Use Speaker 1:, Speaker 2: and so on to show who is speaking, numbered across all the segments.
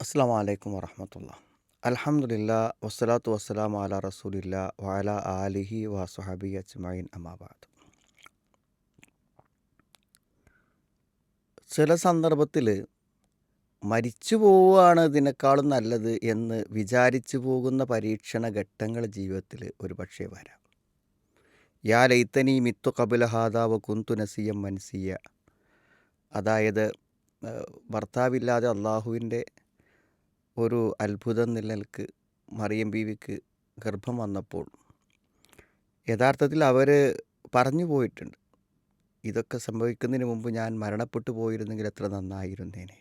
Speaker 1: അസ്സാം വലൈക്കും വറഹമത്തുള്ള. അലഹമുല്ല വസ്സലാത്തു വസ്സലാം അല റസൂലില്ല വഅല ആലിഹി വസുഹബി അജ്മൈൻ അമാബാദ് ചില സന്ദർഭത്തിൽ മരിച്ചു പോവുകയാണ് ഇതിനേക്കാളും നല്ലത് എന്ന് വിചാരിച്ചു പോകുന്ന പരീക്ഷണ ഘട്ടങ്ങൾ ജീവിതത്തിൽ ഒരു പക്ഷേ വരാം. യാ ലൈത്തനി മിത്തു കപിലഹാദാവ് കുന്തു നസിയം മൻസിയ. അതായത് ഭർത്താവില്ലാതെ അള്ളാഹുവിന്റെ ഒരു അത്ഭുത നിലനിൽക്ക് മറിയം ബീവിക്ക് ഗർഭം വന്നപ്പോൾ യഥാർത്ഥത്തിൽ അവർ പറഞ്ഞു പോയിട്ടുണ്ട് ഇതൊക്കെ സംഭവിക്കുന്നതിന് മുമ്പ് ഞാൻ മരണപ്പെട്ടു പോയിരുന്നെങ്കിൽ എത്ര നന്നായിരുന്നേനെ.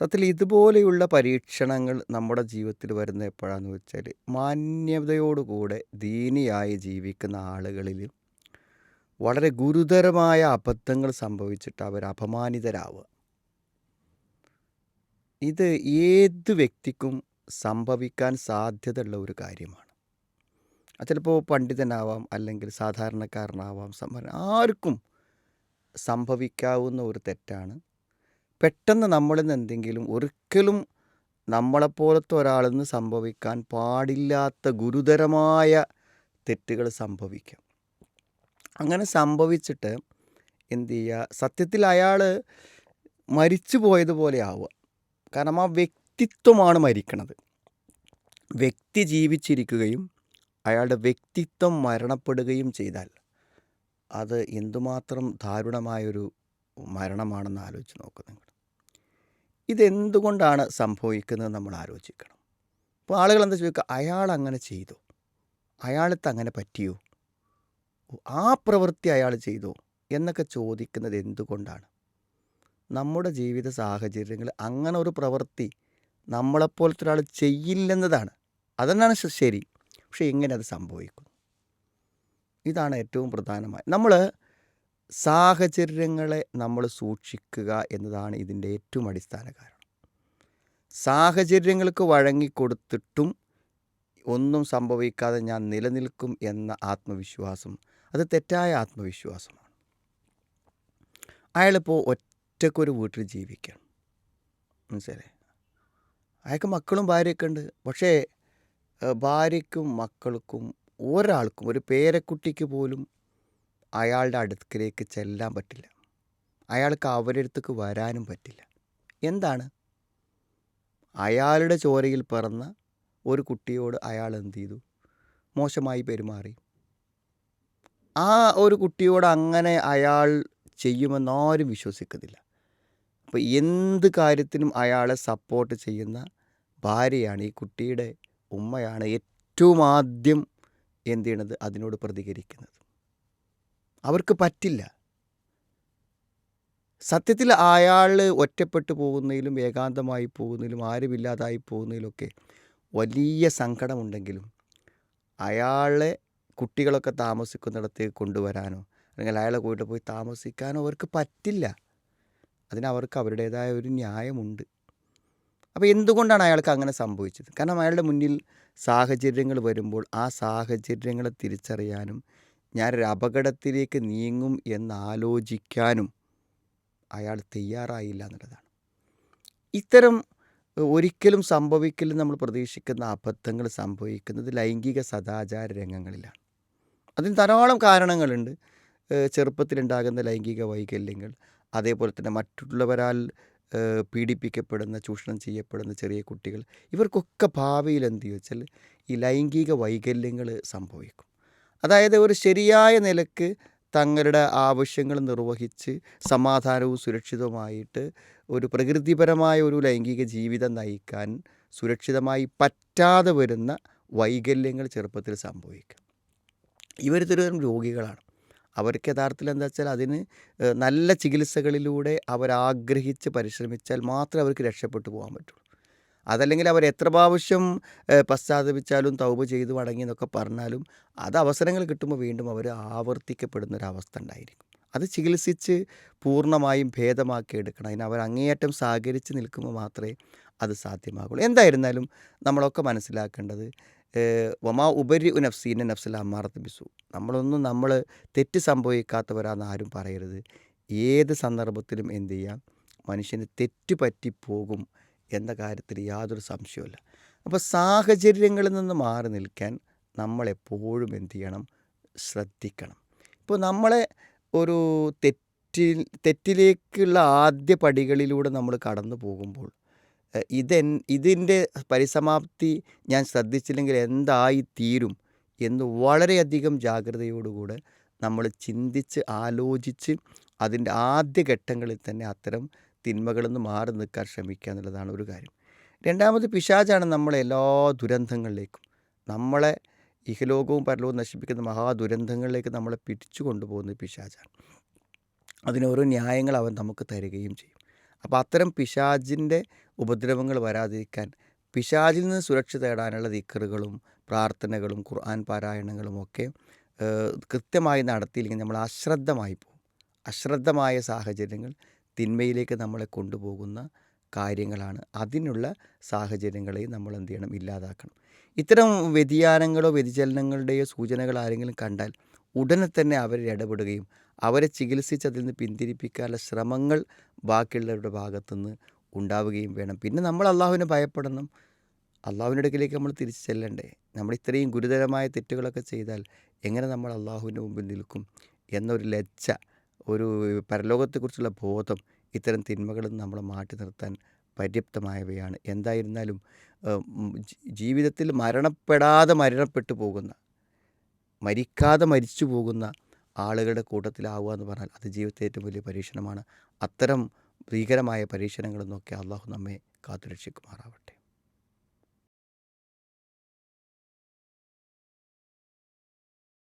Speaker 1: സത്യത്തിൽ ഇതുപോലെയുള്ള പരീക്ഷണങ്ങൾ നമ്മുടെ ജീവിതത്തിൽ വരുന്ന എപ്പോഴാന്ന് വെച്ചാൽ മാന്യതയോടുകൂടെ ദീനിയായി ജീവിക്കുന്ന ആളുകളിൽ വളരെ ഗുരുതരമായ അബദ്ധങ്ങൾ സംഭവിച്ചിട്ട് അവർ അപമാനിതരാവുക ഇത് ഏത് വ്യക്തിക്കും സംഭവിക്കാൻ സാധ്യതയുള്ള ഒരു കാര്യമാണ്. ചിലപ്പോൾ പണ്ഡിതനാവാം അല്ലെങ്കിൽ സാധാരണക്കാരനാവാം സമ്പന്ന ആർക്കും സംഭവിക്കാവുന്ന ഒരു തെറ്റാണ്. പെട്ടെന്ന് നമ്മളിൽ നിന്ന് എന്തെങ്കിലും ഒരിക്കലും നമ്മളെപ്പോലത്തെ ഒരാളിൽ നിന്ന് സംഭവിക്കാൻ പാടില്ലാത്ത ഗുരുതരമായ തെറ്റുകൾ സംഭവിക്കാം. അങ്ങനെ സംഭവിച്ചിട്ട് എന്തു ചെയ്യുക? സത്യത്തിൽ അയാൾ മരിച്ചു പോയതുപോലെ ആവുക. കാരണം ആ വ്യക്തിത്വമാണ് മരിക്കണത്. വ്യക്തി ജീവിച്ചിരിക്കുകയും അയാളുടെ വ്യക്തിത്വം മരണപ്പെടുകയും ചെയ്താൽ അത് എന്തുമാത്രം ദാരുണമായൊരു മരണമാണെന്ന് ആലോചിച്ച് നോക്കുക നിങ്ങൾ. ഇതെന്തുകൊണ്ടാണ് സംഭവിക്കുന്നത് നമ്മൾ ആലോചിക്കണം. അപ്പോൾ ആളുകൾ എന്താ ചോദിക്കുക അയാൾ അങ്ങനെ ചെയ്തു? അയാളത്ത് അങ്ങനെ പറ്റിയോ? ആ പ്രവൃത്തി അയാൾ ചെയ്തോ? എന്നൊക്കെ ചോദിക്കുന്നത് എന്തുകൊണ്ടാണ്? നമ്മുടെ ജീവിത സാഹചര്യങ്ങൾ അങ്ങനെ ഒരു പ്രവൃത്തി നമ്മളെപ്പോലത്തെ ഒരാൾ ചെയ്യില്ലെന്നതാണ്. അതെന്നാണ് ശരി? പക്ഷേ എങ്ങനെ അത് സംഭവിക്കും ഇതാണ് ഏറ്റവും പ്രധാനമായി. നമ്മൾ സാഹചര്യങ്ങളെ നമ്മൾ സൂക്ഷിക്കുക എന്നതാണ് ഇതിന്റെ ഏറ്റവും അടിസ്ഥാന കാരണം. സാഹചര്യങ്ങൾക്ക് വഴങ്ങിക്കൊടുത്തിട്ടും ഒന്നും സംഭവിക്കാതെ ഞാൻ നിലനിൽക്കും എന്ന ആത്മവിശ്വാസം അത് തെറ്റായ ആത്മവിശ്വാസമാണ്. അയാളിപ്പോൾ ഒറ്റക്കൊരു വീട്ടിൽ ജീവിക്കണം. മനസ്സിലായി? അയാൾക്ക് മക്കളും ഭാര്യയൊക്കെ ഉണ്ട്. പക്ഷേ ഭാര്യയ്ക്കും മക്കൾക്കും ഒരാൾക്കും ഒരു പേരക്കുട്ടിക്ക് പോലും അയാളുടെ അടുക്കലേക്ക് ചെല്ലാൻ പറ്റില്ല. അയാൾക്ക് അവരുടെ അടുത്തേക്ക് വരാനും പറ്റില്ല. എന്താണ്? അയാളുടെ ചോരയിൽ പിറന്ന ഒരു കുട്ടിയോട് അയാൾ എന്ത് ചെയ്തു? മോശമായി പെരുമാറി. ആ ഒരു കുട്ടിയോട് അങ്ങനെ അയാൾ ചെയ്യുമെന്നാരും വിശ്വസിക്കുന്നില്ല അപ്പോൾ എന്ത് കാര്യത്തിനും അയാളെ സപ്പോർട്ട് ചെയ്യുന്ന ഭാര്യയാണ് ഈ കുട്ടിയുടെ ഉമ്മയാണ് ഏറ്റവും ആദ്യം എന്ത് ചെയ്യണത് അതിനോട് പ്രതികരിക്കുന്നത്. അവർക്ക് പറ്റില്ല. സത്യത്തിൽ അയാൾ ഒറ്റപ്പെട്ടു പോകുന്നതിലും ഏകാന്തമായി പോകുന്നതിലും ആരുമില്ലാതായി പോകുന്നതിലൊക്കെ വലിയ സങ്കടമുണ്ടെങ്കിലും അയാളെ കുട്ടികളൊക്കെ താമസിക്കുന്നിടത്തേക്ക് കൊണ്ടുവരാനോ അല്ലെങ്കിൽ അയാളെ കൂടെ പോയി താമസിക്കാനോ അവർക്ക് പറ്റില്ല. അതിന് അവർക്ക് അവരുടേതായ ഒരു ന്യായമുണ്ട്. അപ്പോൾ എന്തുകൊണ്ടാണ് അയാൾക്ക് അങ്ങനെ സംഭവിച്ചത്? കാരണം അയാളുടെ മുന്നിൽ സാഹചര്യങ്ങൾ വരുമ്പോൾ ആ സാഹചര്യങ്ങളെ തിരിച്ചറിയാനും ഞാനൊരു അപകടത്തിലേക്ക് നീങ്ങും എന്നാലോചിക്കാനും അയാൾ തയ്യാറായില്ല എന്നുള്ളതാണ്. ഇത്തരം ഒരിക്കലും സംഭവിക്കലും നമ്മൾ പ്രതീക്ഷിക്കുന്ന അബദ്ധങ്ങൾ സംഭവിക്കുന്നത് ലൈംഗിക സദാചാര രംഗങ്ങളിലാണ്. അതിന് ധാരാളം കാരണങ്ങളുണ്ട്. ചെറുപ്പത്തിലുണ്ടാകുന്ന ലൈംഗിക വൈകല്യങ്ങൾ അതേപോലെ തന്നെ മറ്റുള്ളവരാൽ പീഡിപ്പിക്കപ്പെടുന്ന ചൂഷണം ചെയ്യപ്പെടുന്ന ചെറിയ കുട്ടികൾ ഇവർക്കൊക്കെ ഭാവിയിൽ എന്ത് ചോദിച്ചാൽ ഈ ലൈംഗിക വൈകല്യങ്ങൾ സംഭവിക്കും. അതായത് ഒരു ശരിയായ നിലയ്ക്ക് തങ്ങളുടെ ആവശ്യങ്ങൾ നിർവഹിച്ച് സമാധാനവും സുരക്ഷിതവുമായിട്ട് ഒരു പ്രകൃതിപരമായ ഒരു ലൈംഗിക ജീവിതം നയിക്കാൻ സുരക്ഷിതമായി പറ്റാതെ വരുന്ന വൈകല്യങ്ങൾ ചെറുപ്പത്തിൽ സംഭവിക്കും. ഇവർ തരം രോഗികളാണ്. അവർക്ക് യഥാർത്ഥത്തിൽ എന്താ വെച്ചാൽ അതിന് നല്ല ചികിത്സകളിലൂടെ അവരാഗ്രഹിച്ച് പരിശ്രമിച്ചാൽ മാത്രമേ അവർക്ക് രക്ഷപ്പെട്ടു പോകാൻ പറ്റുള്ളൂ. അതല്ലെങ്കിൽ അവർ എത്ര പ്രാവശ്യം പശ്ചാത്തപിച്ചാലും തൗബ ചെയ്തു മടങ്ങി എന്നൊക്കെ പറഞ്ഞാലും അത് അവസരങ്ങൾ കിട്ടുമ്പോൾ വീണ്ടും അവർ ആവർത്തിക്കപ്പെടുന്ന ഒരു അവസ്ഥ ഉണ്ടായിരിക്കും. അത് ചികിത്സിച്ച് പൂർണമായും ഭേദമാക്കി എടുക്കണം. അതിന് അവർ അങ്ങേയറ്റം സഹകരിച്ച് നിൽക്കുമ്പോൾ മാത്രമേ അത് സാധ്യമാകുള്ളൂ. എന്തായിരുന്നാലും നമ്മളൊക്കെ മനസ്സിലാക്കേണ്ടത് വമാ ഉപരി നഫ്സീന നഫ്സിൽ അമ്മാറത്ത് ബിസു നമ്മളൊന്നും നമ്മൾ തെറ്റ് സംഭവിക്കാത്തവരാന്ന് ആരും പറയരുത്. ഏത് സന്ദർഭത്തിലും എന്ത് ചെയ്യാം? മനുഷ്യന് തെറ്റ് പറ്റിപ്പോകും എന്ന കാര്യത്തിൽ യാതൊരു സംശയവുമില്ല. അപ്പോൾ സാഹചര്യങ്ങളിൽ നിന്ന് മാറി നിൽക്കാൻ നമ്മളെപ്പോഴും എന്ത് ചെയ്യണം? ശ്രദ്ധിക്കണം. ഇപ്പോൾ നമ്മളെ ഒരു തെറ്റിൽ തെറ്റിലേക്കുള്ള ആദ്യ പടികളിലൂടെ നമ്മൾ കടന്നു പോകുമ്പോൾ ഇതെൻ ഇതിന്റെ പരിസമാപ്തി ഞാൻ ശ്രദ്ധിച്ചില്ലെങ്കിൽ എന്തായി തീരും എന്ന് വളരെയധികം ജാഗ്രതയോടുകൂടെ നമ്മൾ ചിന്തിച്ച് ആലോചിച്ച് അതിന്റെ ആദ്യ ഘട്ടങ്ങളിൽ തന്നെ അത്തരം തിന്മകളിൽ നിന്ന് മാറി നിൽക്കാൻ ശ്രമിക്കുക എന്നുള്ളതാണ് ഒരു കാര്യം. രണ്ടാമത് പിശാചാണ് നമ്മളെ എല്ലാ ദുരന്തങ്ങളിലേക്കും നമ്മളെ ഇഹലോകവും പരലോകവും നശിപ്പിക്കുന്ന മഹാദുരന്തങ്ങളിലേക്ക് നമ്മളെ പിടിച്ചു കൊണ്ടുപോകുന്നത് പിശാചാണ്. അതിനോരോ ന്യായങ്ങൾ അവൻ നമുക്ക് തരികയും ചെയ്യും. അപ്പോൾ അത്തരം പിശാചിന്റെ ഉപദ്രവങ്ങൾ വരാതിരിക്കാൻ പിശാചിൽ നിന്ന് സുരക്ഷ തേടാനുള്ള ദിക്കറുകളും പ്രാർത്ഥനകളും ഖുർആൻ പാരായണങ്ങളും ഒക്കെ കൃത്യമായി നടത്തിയില്ലെങ്കിൽ നമ്മൾ അശ്രദ്ധമായി പോകും. അശ്രദ്ധമായ സാഹചര്യങ്ങൾ തിന്മയിലേക്ക് നമ്മളെ കൊണ്ടുപോകുന്ന കാര്യങ്ങളാണ്. അതിനുള്ള സാഹചര്യങ്ങളെയും നമ്മൾ എന്ത് ചെയ്യണം? ഇല്ലാതാക്കണം. ഇത്തരം വ്യതിയാനങ്ങളോ വ്യതിചലനങ്ങളുടെയോ സൂചനകൾ ആരെങ്കിലും കണ്ടാൽ ഉടനെ തന്നെ അവരിൽ ഇടപെടുകയും അവരെ ചികിത്സിച്ച് അതിൽ നിന്ന് പിന്തിരിപ്പിക്കാനുള്ള ശ്രമങ്ങൾ ബാക്കിയുള്ളവരുടെ ഭാഗത്തുനിന്ന് ഉണ്ടാവുകയും വേണം. പിന്നെ നമ്മൾ അള്ളാഹുവിനെ ഭയപ്പെടണം. അള്ളാഹുവിന്റെ അടുക്കിലേക്ക് നമ്മൾ തിരിച്ചു ചെല്ലണ്ടേ? നമ്മൾ ഇത്രയും ഗുരുതരമായ തെറ്റുകളൊക്കെ ചെയ്താൽ എങ്ങനെ നമ്മൾ അള്ളാഹുവിന്റെ മുമ്പിൽ നിൽക്കും? എന്നൊരു ലജ്ജ ഒരു പരലോകത്തെക്കുറിച്ചുള്ള ബോധം ഇത്തരം തിന്മകളിൽ നിന്ന് നമ്മളെ മാറ്റി നിർത്താൻ പര്യാപ്തമായവയാണ്. എന്തായിരുന്നാലും ജീവിതത്തിൽ മരണപ്പെടാതെ മരണപ്പെട്ടു പോകുന്ന മരിക്കാതെ മരിച്ചു പോകുന്ന ആളുകളുടെ കൂട്ടത്തിലാവുക എന്ന് പറഞ്ഞാൽ അത് ജീവിതത്തെ ഏറ്റവും വലിയ പരീക്ഷണമാണ്. അത്തരം ഭീകരമായ പരീക്ഷണങ്ങളിൽ നിന്നൊക്കെ അള്ളാഹു നമ്മെ കാത്തുരക്ഷിക്കുമാറാവട്ടെ.